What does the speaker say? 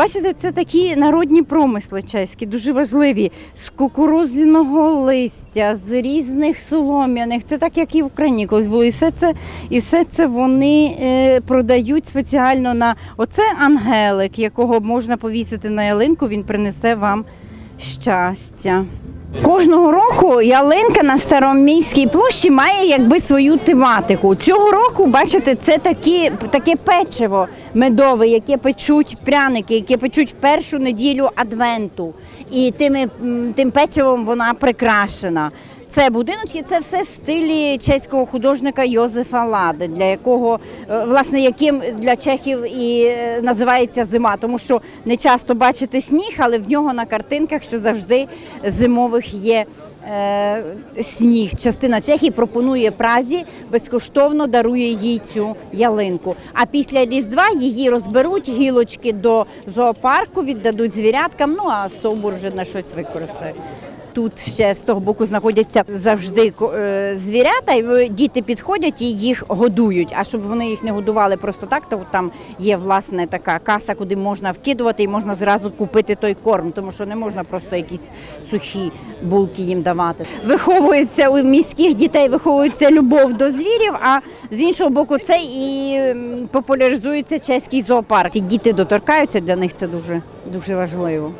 Бачите, це такі народні промисли чеські, дуже важливі. З кукурузного листя, з різних солом'яних. Це так, як і в Україні колись було. І все це, і все це вони е, продають спеціально на оце ангелик, якого можна повісити на ялинку, він принесе вам щастя. Кожного року ялинка на Староміській площі має якби свою тематику. Цього року, бачите, це такі, таке печиво медове, яке печуть пряники, яке печуть першу неділю адвенту. І тими, тим печивом вона прикрашена. Це будиночки, це все в стилі чеського художника Йозефа Лади, для якого е, власне яким для чехів і е, називається зима, тому що не часто бачите сніг, але в нього на картинках ще завжди зимових є. Е, Сніг частина Чехії пропонує Празі безкоштовно дарує їй цю ялинку. А після різдва її розберуть гілочки до зоопарку, віддадуть звіряткам. Ну а стовбур вже на щось використає. Тут ще з того боку знаходяться завжди е, звірята, і діти підходять і їх годують. А щоб вони їх не годували просто так, то там є власне така каса, куди можна вкидувати і можна зразу купити той корм, тому що не можна просто якісь сухі булки їм давати. Виховується у міських дітей, виховується любов до звірів. А з іншого боку, це і популяризується чеський зоопарк. Ті діти доторкаються для них це дуже дуже важливо.